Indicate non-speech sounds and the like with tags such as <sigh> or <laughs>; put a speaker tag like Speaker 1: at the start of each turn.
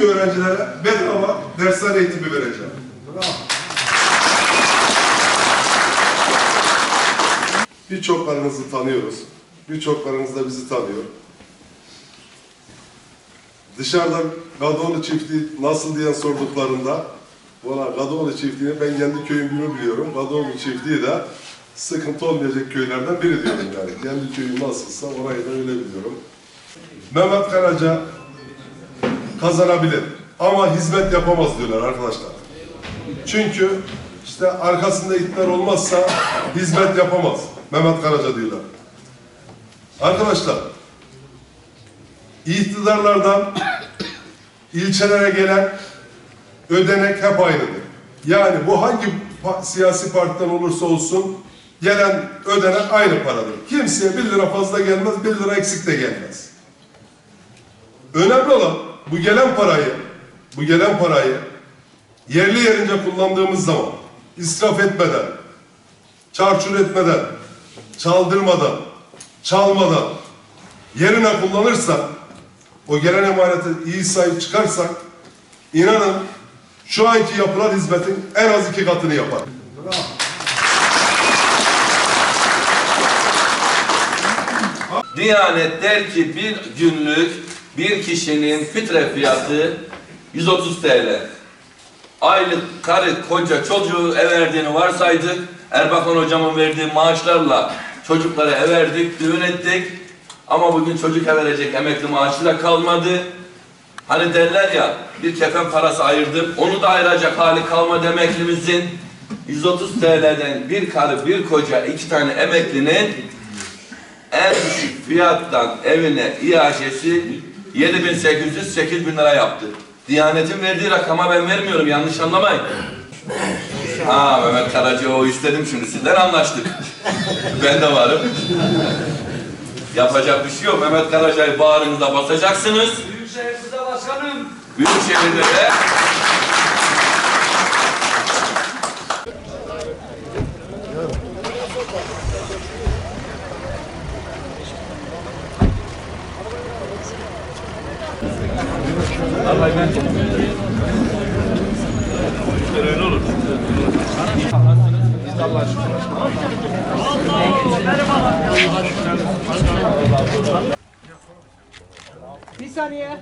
Speaker 1: Öğrencilere bedava dershane eğitimi vereceğim. Birçoklarınızı tanıyoruz. Birçoklarınız da bizi tanıyor. Dışarıda Gadoğlu çiftliği nasıl diye sorduklarında valla Gadoğlu çiftliğini ben kendi köyüm gibi biliyorum. Gadoğlu çiftliği de sıkıntı olmayacak köylerden biri diyorum yani. Kendi köyüm nasılsa orayı da öyle biliyorum. Mehmet Karaca kazanabilir ama hizmet yapamaz diyorlar arkadaşlar. Çünkü işte arkasında iktidar olmazsa hizmet yapamaz. Mehmet Karaca diyorlar. Arkadaşlar iktidarlardan <coughs> ilçelere gelen ödenek hep aynıdır. Yani bu hangi siyasi partiden olursa olsun gelen ödenek aynı paradır. Kimseye bir lira fazla gelmez, bir lira eksik de gelmez. Önemli olan bu gelen parayı, bu gelen parayı yerli yerince kullandığımız zaman israf etmeden, çarçur etmeden, çaldırmadan, çalmadan yerine kullanırsak, o gelen emanete iyi sahip çıkarsak, inanın şu anki yapılan hizmetin en az iki katını yapar.
Speaker 2: Diyanet der ki bir günlük bir kişinin fitre fiyatı 130 TL. Aylık karı koca çocuğu ev verdiğini varsaydık. Erbakan hocamın verdiği maaşlarla çocuklara ev verdik, düğün ettik. Ama bugün çocuk ev verecek emekli maaşı da kalmadı. Hani derler ya bir kefen parası ayırdım onu da ayıracak hali kalmadı emeklimizin. 130 TL'den bir karı bir koca iki tane emeklinin en düşük fiyattan evine iaşesi 7800 bin lira yaptı. Diyanetin verdiği rakama ben vermiyorum yanlış anlamayın. Ha Mehmet Karaca o istedim şimdi sizden anlaştık. <laughs> ben de varım. Yapacak bir şey yok. Mehmet Karaca'yı bağrınıza basacaksınız.
Speaker 3: Büyükşehir'de başkanım.
Speaker 2: Büyükşehir'de de
Speaker 4: Bir saniye.